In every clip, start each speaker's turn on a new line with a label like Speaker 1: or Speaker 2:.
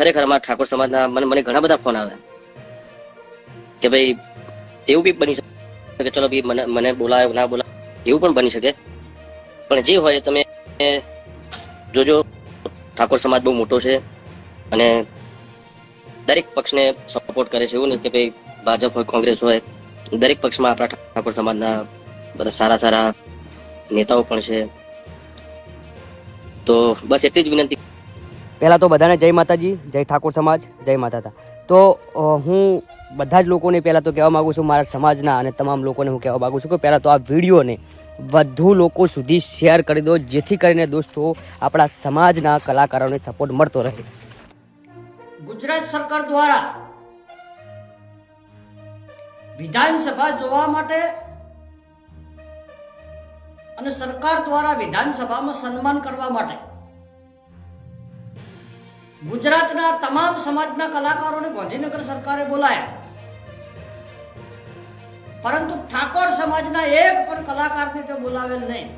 Speaker 1: ખરેખર અમારા ઠાકોર સમાજના મને મને ઘણા બધા ફોન આવે. કે ભાઈ એવું બી બની શકે ચલો ભાઈ મને મને બોલાવે ના બોલાવે એવું પણ બની શકે. પણ જે હોય તમે જોજો, ઠાકોર સમાજ બહુ મોટો છે અને દરેક પક્ષને સપોર્ટ કરે છે, એવું નથી કે ભાઈ ભાજપ હોય, કોંગ્રેસ હોય. દરેક પક્ષમાં આપણા ઠાકોર સમાજના બધા સારા સારા નેતાઓ પણ છે. તો બસ એટલી જ વિનંતી
Speaker 2: પહેલાં તો બધાને જય માતાજી, જય ઠાકોર સમાજ, જય માતાતા તો. હું બધા જ લોકોને પહેલાં તો કહેવા માગું છું, મારા સમાજના અને તમામ લોકોને હું કહેવા માગું છું કે પહેલાં તો આ વિડીયોને વધુ લોકો સુધી શેર કરી દો, જેથી કરીને દોસ્તો આપણા સમાજના કલાકારોને સપોર્ટ મળતો રહે.
Speaker 3: ગુજરાત સરકાર દ્વારા વિધાનસભા જોવા માટે અને સરકાર દ્વારા વિધાનસભામાં સન્માન કરવા માટે ગુજરાતના તમામ સમાજના કલાકારોને ગાંધીનગર સરકારે બોલાયા. પરંતુ ઠાકોર સમાજના એક પણ કલાકારને તે બોલાવેલ નહીં.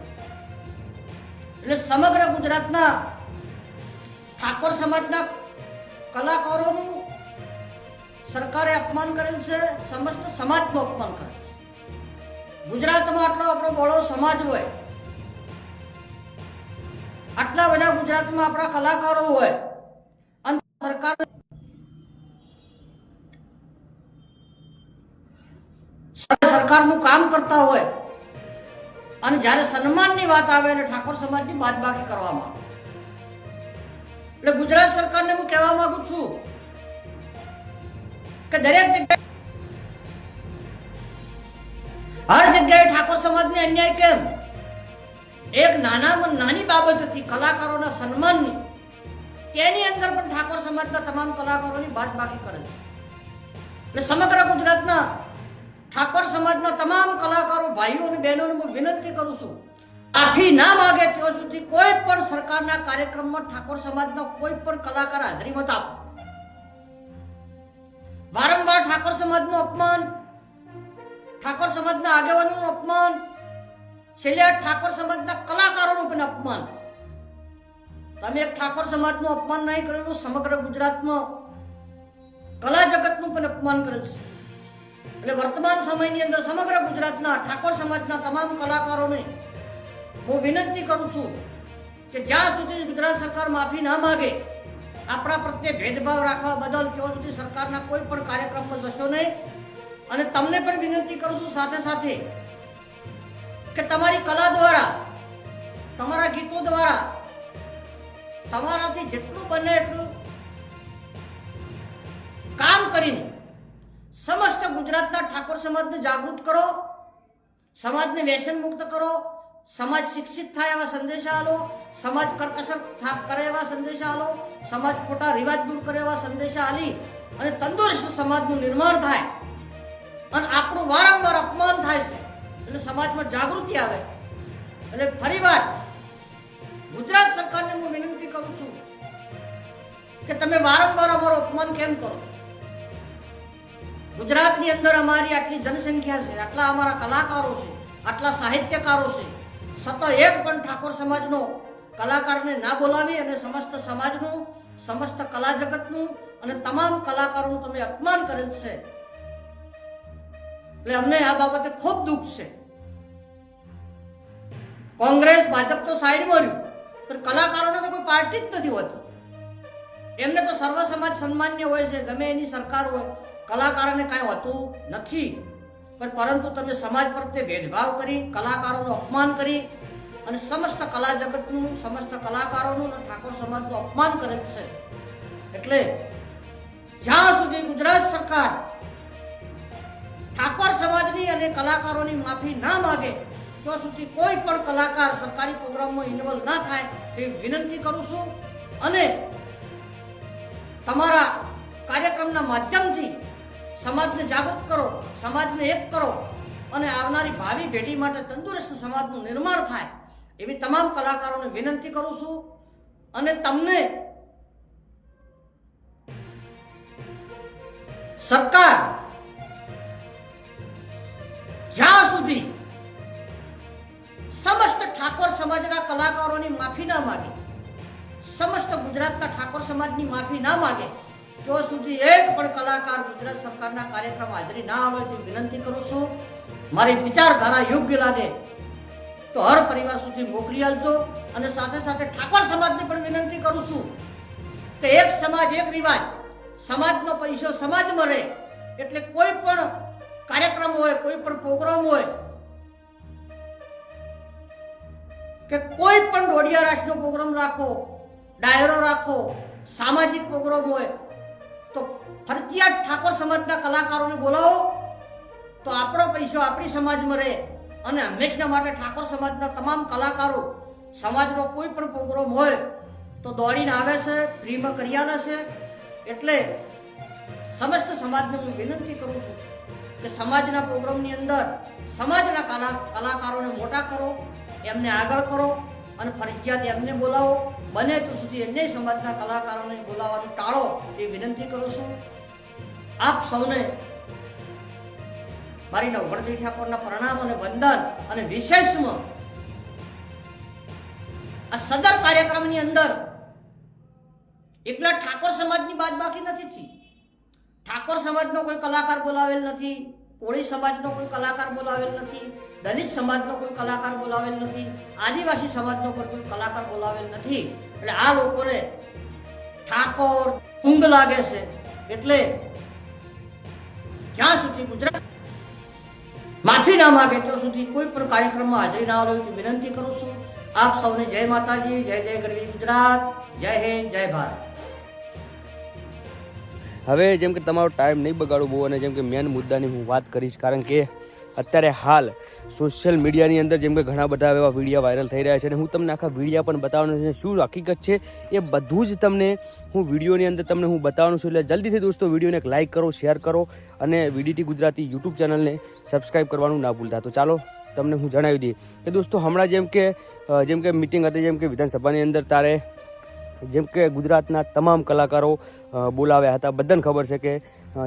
Speaker 3: એટલે સમગ્ર ગુજરાતના ઠાકોર સમાજના કલાકારોનું સરકારે અપમાન કરેલ છે, સમસ્ત સમાજનું અપમાન કરેલ છે. ગુજરાતમાં આટલો આપણો બળો સમાજ હોય, આટલા બધા ગુજરાતમાં આપણા કલાકારો હોય સરકાર સરકારનું કામ કરતા હોય અને જ્યારે સન્માનની વાત આવે એટલે ઠાકોર સમાજની બાદબાકી કરવામાં એટલે ગુજરાત સરકારને હું કહેવા માંગુ છું કે દરેક જગ્યાએ હર જગ્યાએ ઠાકોર સમાજને અન્યાય કેમ? એક નાનામાં નાની બાબત હતી કલાકારોના સન્માનની તેની અંદર પણ ઠાકોર સમાજના તમામ કલાકારોની બાદબાકી કરે છે. એટલે સમગ્ર ગુજરાતના ઠાકોર સમાજના તમામ કલાકારો, ભાઈઓ અને બહેનોને હું વિનંતી કરું છું, આથી ના માગે ત્યાં સુધી કોઈ પણ સરકારના કાર્યક્રમમાં ઠાકોર સમાજનો કોઈ પણ કલાકાર હાજરી મત આપો. વારંવાર ઠાકોર સમાજનું અપમાન, ઠાકોર સમાજના આગેવાનોનું અપમાન, છેલ્લે ઠાકોર સમાજના કલાકારોનું પણ અપમાન. તમે એક ઠાકોર સમાજનું અપમાન નહીં કરેલું, સમગ્ર ગુજરાતમાં કલા જગતનું પણ અપમાન કરેલું છે. એટલે વર્તમાન સમયની અંદર સમગ્ર ગુજરાતના ઠાકોર સમાજના તમામ કલાકારોને હું વિનંતી કરું છું કે જ્યાં સુધી ગુજરાત સરકાર માફી ના માગે, આપણા પ્રત્યે ભેદભાવ રાખવા બદલ ત્યાં સુધી સરકારના કોઈ પણ કાર્યક્રમમાં જશો નહીં. અને તમને પણ વિનંતી કરું છું સાથે સાથે કે તમારી કલા દ્વારા, તમારા ગીતો દ્વારા તમારાથી જેટલું બને એટલું કામ કરીને સમસ્ત ગુજરાતના ઠાકોર સમાજને જાગૃત કરો, સમાજને વ્યસન મુક્ત કરો, સમાજ શિક્ષિત થાય એવા સંદેશા આલો, સમાજ કરકસર કરે એવા સંદેશા આલો, સમાજ ખોટા રિવાજ દૂર કરે એવા સંદેશા આલી અને તંદુરસ્ત સમાજનું નિર્માણ થાય અને આપણું વારંવાર અપમાન થાય છે. એટલે સમાજમાં જાગૃતિ આવે. એટલે ફરીવાર ગુજરાત સરકારને હું વિનંતી કરું છું કે તમે વારંવાર અમારો અપમાન કેમ કરો? ગુજરાતની અંદર અમારી આટલી જનસંખ્યા છે, આટલા અમારા કલાકારો છે, આટલા સાહિત્યકારો છે, સતત એક પણ ઠાકોર સમાજનો કલાકારને ના બોલાવી અને સમસ્ત સમાજનું, સમસ્ત કલા જગતનું અને તમામ કલાકારોનું તમે અપમાન કરેલ છે. એટલે અમને આ બાબતે ખૂબ દુઃખ છે. કોંગ્રેસ, ભાજપ તો સાઈડમાં રહ્યું. પણ કલાકારોને તો કોઈ પાર્ટી જ નથી હોતી. એમને તો સર્વ સમાજ સન્માન્ય હોય છે, ગમે એની સરકાર હોય. કલાકારોને કાંઈ હોતું નથી. પણ પરંતુ તમે સમાજ પ્રત્યે ભેદભાવ કરી, કલાકારોનું અપમાન કરી અને સમસ્ત કલા જગતનું, સમસ્ત કલાકારોનું અને ઠાકોર સમાજનું અપમાન કરે છે. એટલે જ્યાં સુધી ગુજરાત સરકાર ઠાકોર સમાજની અને કલાકારોની માફી ના માગે, ત્યાં સુધી કોઈ પણ કલાકાર સરકારી પ્રોગ્રામમાં ઇન્વોલ્વ ના થાય. તેવી વિનંતી કરું છું અને તમારા કાર્યક્રમના માધ્યમથી સમાજને જાગૃત કરો, સમાજને એક કરો અને આવનારી ભાવિ પેઢી માટે તંદુરસ્ત સમાજનું નિર્માણ થાય એવી તમામ કલાકારોને વિનંતી કરું છું અને તમને સરકાર જ્યાં સુધી સમસ્ત ઠાકોર સમાજના કલાકારોની માફી ના માગે. સમસ્ત ગુજરાતના ઠાકોર સમાજની માફી ના માગે જો સુધી એક પણ કલાકાર ગુજરાત સરકારના કાર્યક્રમ હાજરી ના આવે તો વિનંતી કરું છું. મારી વિચારધારા યોગ્ય લાગે, તો હર પરિવાર સુધી મોકલી આપજો અને સાથે સાથે ઠાકોર સમાજને પણ વિનંતી કરું છું કે એક સમાજ, એક રિવાજ સમાજનો પૈસો સમાજમાં રહે, એટલે કોઈ પણ કાર્યક્રમ હોય, કોઈ પણ પ્રોગ્રામ હોય કે કોઈ પણ દોઢિયા રાશનો પ્રોગ્રામ રાખો, ડાયરો રાખો, સામાજિક પ્રોગ્રામ હોય, તો ફરજિયાત ઠાકોર સમાજના કલાકારોને બોલાવો, તો આપણો પૈસો આપણી સમાજમાં રહે અને હંમેશના માટે ઠાકોર સમાજના તમામ કલાકારો સમાજનો કોઈ પણ પ્રોગ્રામ હોય, તો દોડીને આવે છે, ફ્રીમાં કરી આવે છે. એટલે સમસ્ત સમાજને હું વિનંતી કરું છું કે સમાજના પ્રોગ્રામની અંદર સમાજના કલા કલાકારોને મોટા કરો એમને આગળ કરો અને ફરજિયાત એમને બોલાવો. બને તો સુધી અન્ય સમાજના કલાકારોને બોલાવવાનું ટાળો એ વિનંતી કરું છું. આપ સૌને મારી નવગણતી ઠાકોરના પ્રણામ અને વંદન અને વિશેષમાં આ સદર કાર્યક્રમની અંદર એકલા ઠાકોર સમાજની બાદ બાકી નથી થઈ ઠાકોર સમાજનો કોઈ કલાકાર બોલાવેલ નથી. કોળી સમાજનો કોઈ કલાકાર બોલાવેલ નથી, દલિત સમાજનો કોઈ કલાકાર બોલાવેલ નથી, આદિવાસી સમાજનો પણ કોઈ કલાકાર બોલાવેલ નથી. એટલે આ લોકોને ઠાકોર ઊંઘ લાગે છે. એટલે જ્યાં સુધી ગુજરાત માફી ના માગે ત્યાં સુધી કોઈ પણ કાર્યક્રમમાં હાજરી ના આવે વિનંતી કરું છું. આપ સૌને જય માતાજી, જય જય ગરવી ગુજરાત, જય હિન્દ, જય ભારત.
Speaker 2: હવે જેમ કે તમારો ટાઈમ નહીં બગાડવું બહુ અને જેમ કે મેન મુદ્દાની હું વાત કરીશ, કારણ કે અત્યારે હાલ સોશિયલ મીડિયાની અંદર જેમ કે ઘણા બધા એવા વીડિયો વાયરલ થઈ રહ્યા છે અને હું તમને આખા વિડીયા પણ બતાવવાનો છે. શું હકીકત છે? એ બધું જ તમને હું વિડીયોની અંદર તમને હું બતાવવાનું છું. એટલે જલ્દીથી દોસ્તો વિડીયોને એક લાઇક કરો શેર કરો અને વીડીટી ગુજરાતી યુટ્યુબ ચેનલને સબસ્ક્રાઈબ કરવાનું ના ભૂલતા. તો ચાલો, તમને હું જણાવી દઈએ કે દોસ્તો, હમણાં જેમ કે જેમ કે મિટિંગ હતી, જેમ કે વિધાનસભાની અંદર તારે જેમ કે ગુજરાતના તમામ કલાકારો બોલાવ્યા હતા. બધાને ખબર છે કે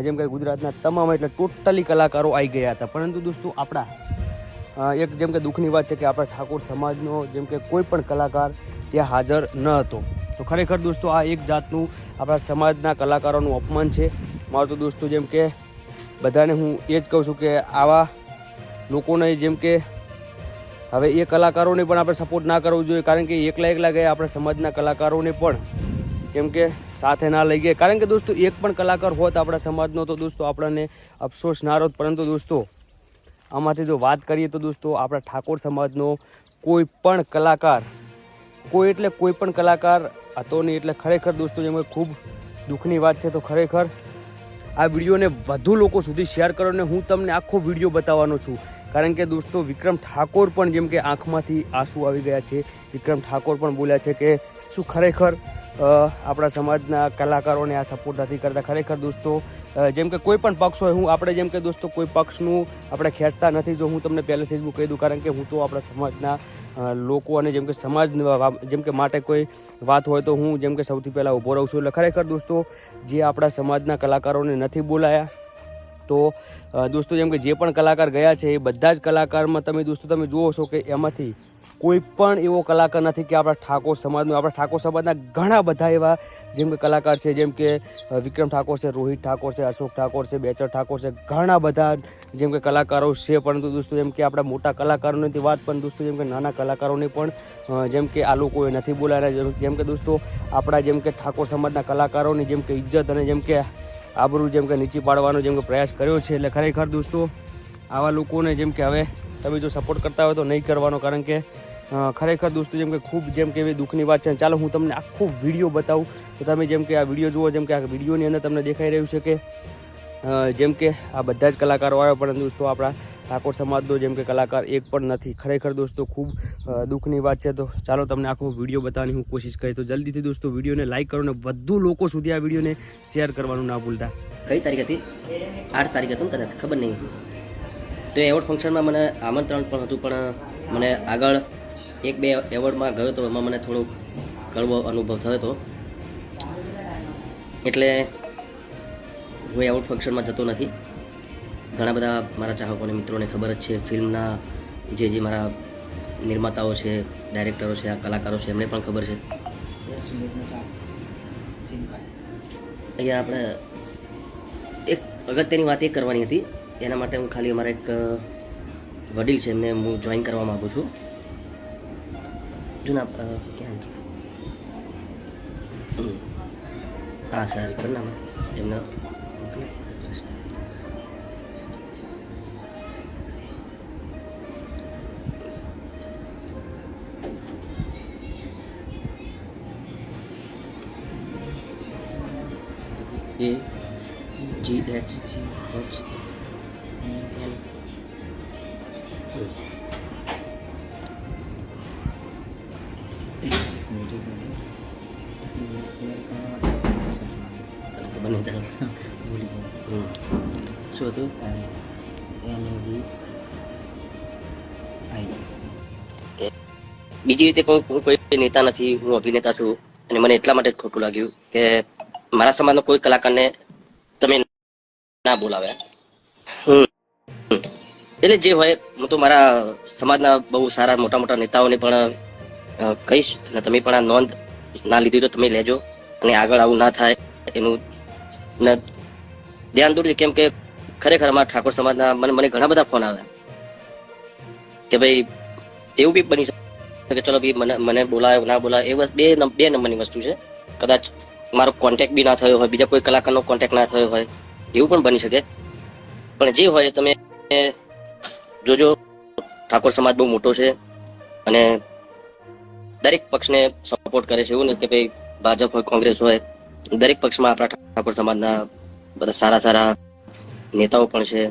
Speaker 2: જેમ કે ગુજરાતના તમામ એટલે ટોટલી કલાકારો આવી ગયા હતા. પરંતુ દોસ્તો આપણા એક જેમ કે દુઃખની વાત છે કે આપણા ઠાકોર સમાજનો જેમ કે કોઈ પણ કલાકાર ત્યાં હાજર ન હતો. તો ખરેખર દોસ્તો આ એક જાતનું આપણા સમાજના કલાકારોનું અપમાન છે. મારું તો દોસ્તો જેમ કે બધાને હું એ જ કહું છું કે આવા લોકોને જેમ કે હવે એ કલાકારોને પણ આપણે સપોર્ટ ના કરવો જોઈએ. કારણ કે એકલા એકલા ગયા આપણા સમાજના કલાકારોને પણ જેમ કે સાથે ના લઈ ગયા. કારણ કે દોસ્તો, એક પણ કલાકાર હોત આપણા સમાજનો, તો દોસ્તો આપણને અફસોસ ના રહો. પરંતુ દોસ્તો, આમાંથી જો વાત કરીએ તો દોસ્તો, આપણા ઠાકોર સમાજનો કોઈ પણ કલાકાર, કોઈ એટલે કોઈ પણ કલાકાર હતો નહીં. એટલે ખરેખર દોસ્તો, જેમ ખૂબ દુઃખની વાત છે, તો ખરેખર આ વિડીયોને વધુ લોકો સુધી શેર કરો ને હું તમને આખો વીડિયો બતાવવાનો છું. કારણ કે દોસ્તો, વિક્રમ ઠાકોર પણ જેમ કે આંખમાંથી આંસુ આવી ગયા છે, વિક્રમ ઠાકોર પણ બોલ્યા છે કે શું ખરેખર આપણા સમાજના કલાકારોને આ સપોર્ટ નથી કરતા. ખરેખર દોસ્તો જેમ કે કોઈ પણ પક્ષ હોય, હું આપણે જેમ કે દોસ્તો કોઈ પક્ષનું આપણે ખેંચતા નથી. જો હું તમને પહેલેથી જ હું કહી દઉં, કારણ કે હું તો આપણા સમાજના લોકો અને જેમ કે સમાજ જેમ કે માટે કોઈ વાત હોય તો હું જેમ કે સૌથી પહેલાં ઊભો રહું છું. એટલે ખરેખર દોસ્તો, જે આપણા સમાજના કલાકારોને નથી બોલાયા, તો દોસ્તો જેમ કે જે પણ કલાકાર ગયા છે, એ બધા જ કલાકારમાં તમે દોસ્તો તમે જુઓ છો કે એમાંથી કોઈ પણ એવો કલાકાર નથી કે આપણા ઠાકોર સમાજનો આપણા ઠાકોર સમાજના ઘણા બધા એવા જેમ કે કલાકાર છે જેમ કે વિક્રમ ઠાકોર છે રોહિત ઠાકોર છે અશોક ઠાકોર છે બેચર ઠાકોર છે ઘણા બધા જેમ કે કલાકારો છે પરંતુ દોસ્તો જેમ કે આપણા મોટા કલાકારોની વાત પણ દોસ્તો જેમ કે નાના કલાકારોને પણ જેમ કે આ લોકોએ નથી બોલાવ્યા જેમ- કે દોસ્તો આપણા જેમ કે ઠાકોર સમાજના કલાકારોની જેમ કે ઇજ્જત અને જેમ કે આબરૂ જેમ કે નીચી પાડવાનો જેમ કે પ્રયાસ કર્યો છે એટલે ખરેખર દોસ્તો આવા લોકોને જેમ કે હવે તમે જો સપોર્ટ કરતા હોય તો નહીં કરવાનો કારણ કે ખરેખર દોસ્તો, જેમ કે ખૂબ, જેમ કે એવી દુઃખની વાત છે. ચાલો હું તમને આખો વીડિયો બતાવું. તો તમે જેમ કે આ વીડિયો જુઓ, જેમ કે આ વિડીયોની અંદર તમને દેખાઈ રહ્યું છે કે જેમ કે આ બધા જ કલાકારો આવ્યા. પરંતુ દોસ્તો, આપણા ઠાકોર સમાજનો જેમ કે કલાકાર એક પણ નથી. ખરેખર દોસ્તો, ખૂબ દુઃખની વાત છે. તો ચાલો તમને આખો વીડિયો બતાવવાની હું કોશિશ કરી તો જલ્દીથી દોસ્તો, વિડીયોને લાઈક કરો અને વધુ લોકો સુધી આ વિડીયોને શેર કરવાનું ના ભૂલતા.
Speaker 1: કઈ તારીખ હતી? આઠ તારીખ હતું કદાચ, ખબર નહીં. તો એવોર્ડ ફંક્શનમાં મને આમંત્રણ પણ હતું, પણ મને આગળ એક બે એવોર્ડમાં ગયો તો એમાં મને થોડો કડવો અનુભવ થયો હતો. એટલે હું એવોર્ડ ફંક્શનમાં જતો નથી. ઘણા બધા મારા ચાહકોને, મિત્રોને ખબર જ છે, ફિલ્મના જે જે મારા નિર્માતાઓ છે, ડાયરેક્ટરો છે, આ કલાકારો છે, એમને પણ ખબર છે. અહીંયા આપણે એક અગત્યની વાત એ કરવાની હતી. એના માટે હું ખાલી અમારા એક વડીલ છે, એમને હું જોઈન કરવા માગું છું. જુના અ, ક્યાં ગયું? હમ. હા સર તરફ
Speaker 4: બંને તરફ
Speaker 1: વોલીબોલ શું હતું
Speaker 4: એનઓવી આઈ
Speaker 1: બીજી રીતે કોઈ કોઈ નેતા નથી, હું અભિનેતા છું અને મને એટલા માટે ખોટું લાગ્યું કે મારા સમાજનો કોઈ કલાકારને તમે ના બોલાવ્યા એટલે જે હોય, હું તો મારા સમાજના બહુ સારા મોટા મોટા નેતાઓને પણ કહીશ. અને તમે પણ આ નોંધ ના લીધી તો તમે લેજો. અને આગળ આવું ના થાય એનું ધ્યાન દોરજો. કેમ કે ખરેખર અમારા ઠાકોર સમાજના મને મને ઘણા બધા ફોન આવ્યા કે ભાઈ, એવું બી બની શકે. ચલો બી મને મને બોલાયો, ના બોલાયો, એ બે બે નંબરની વસ્તુ છે. કદાચ મારો કોન્ટેક્ટ બી ના થયો હોય, બીજા કોઈ કલાકારનો કોન્ટેક્ટ ના થયો હોય, એવું પણ બની શકે. પણ જે હોય તમે જોજો. ઠાકોર સમાજ બહુ મોટો છે. અને દરેક પક્ષને સપોર્ટ કરે છે એવું નથી કે ભાઈ ભાજપ હોય, કોંગ્રેસ હોય. દરેક પક્ષમાં આપણા ઠાકોર સમાજના બધા સારા સારા નેતાઓ પણ છે.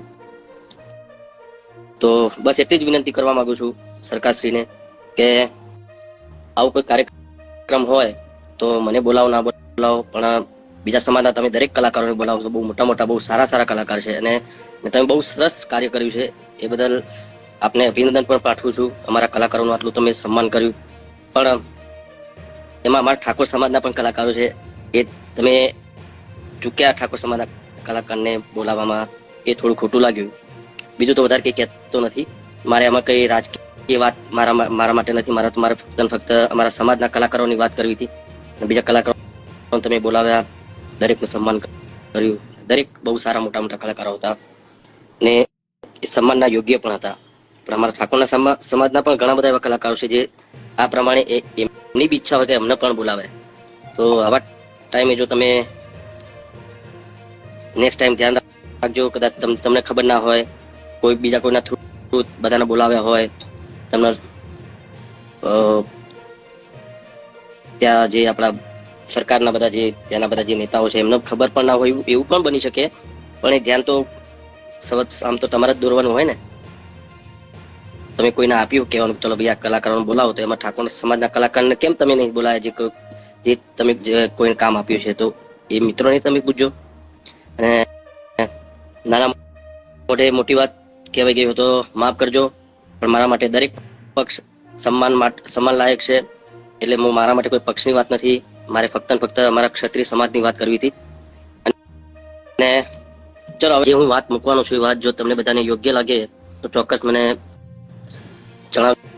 Speaker 1: તો બસ એટલી જ વિનંતી કરવા માંગુ છું સરકારશ્રીને કે આવું કોઈ કાર્યક્રમ હોય તો મને બોલાવો, ના બોલાવો. પણ બીજા સમાજના તમે દરેક કલાકારોને બોલાવો છો. બહુ મોટા મોટા, બહુ સારા સારા કલાકાર છે. અને તમે બહુ સરસ કાર્ય કર્યું છે. એ બદલ આપને અભિનંદન પણ પાઠવું છું. અમારા કલાકારોનું આટલું તમે સન્માન કર્યું. પણ એમાં અમારા ઠાકોર સમાજના પણ કલાકારો છે. એ તમે ચૂક્યા ઠાકોર સમાજના કલાકારને બોલાવવામાં એ થોડું ખોટું લાગ્યું. બીજું તો વધારે કંઈ કહેતો નથી. મારે આમાં કઈ રાજકીય વાત મારા મારા માટે નથી. મારા તો મારે ફક્ત ફક્ત અમારા સમાજના કલાકારોની વાત કરવી હતી. અને બીજા કલાકારો તમે બોલાવ્યા. દરેકનું સન્માન કર્યું. દરેક બહુ સારા મોટા મોટા કલાકારો હતા. ને એ સન્માનના યોગ્ય પણ હતા. પણ અમારા ઠાકોરના સમા- સમાજના પણ ઘણા બધા એવા કલાકારો છે જે આ પ્રમાણે એમની બી ઈચ્છા હોય કે એમને પણ બોલાવે. તો આવા ટાઈમે જો તમે નેક્સ્ટ ટાઈમ ધ્યાન રાખજો, કદાચ તમ- તમને ખબર ના હોય, કોઈ બીજા કોઈના થ્રુ બધાને બોલાવ્યા હોય, તમને ત્યાં જે આપણા સરકારના બધા જે ત્યાંના બધા જે નેતાઓ છે, એમને ખબર પણ ના હોય એવું પણ બની શકે. પણ એ ધ્યાન તો સવત આમ તો તમારે જ દોરવાનું હોય ને. તમે કોઈને આપ્યું કહેવાનું, ચલો ભાઈ આ કલાકારોને બોલાવો. તો એમાં ઠાકોર સમાજના કલાકારને કેમ તમે નહીં બોલાયા? જે જે તમે કોઈને કામ આપ્યું છે, તો એ મિત્રોને તમે પૂછજો. અને નાના મોટે મોટી વાત કહેવાય ગઈ તો માફ કરજો, પણ મારા માટે દરેક પક્ષ સન્માન માટે સન્માન લાયક છે. એટલે હું મારા માટે કોઈ પક્ષની વાત નથી. મારે ફક્ત ફક્ત અમારા ક્ષત્રિય સમાજની વાત કરવી હતી. અને ચલો જે હું વાત મૂકવાનો છું એ વાત. જો તમને બધાને યોગ્ય લાગે, તો ચોક્કસ મને જણાવ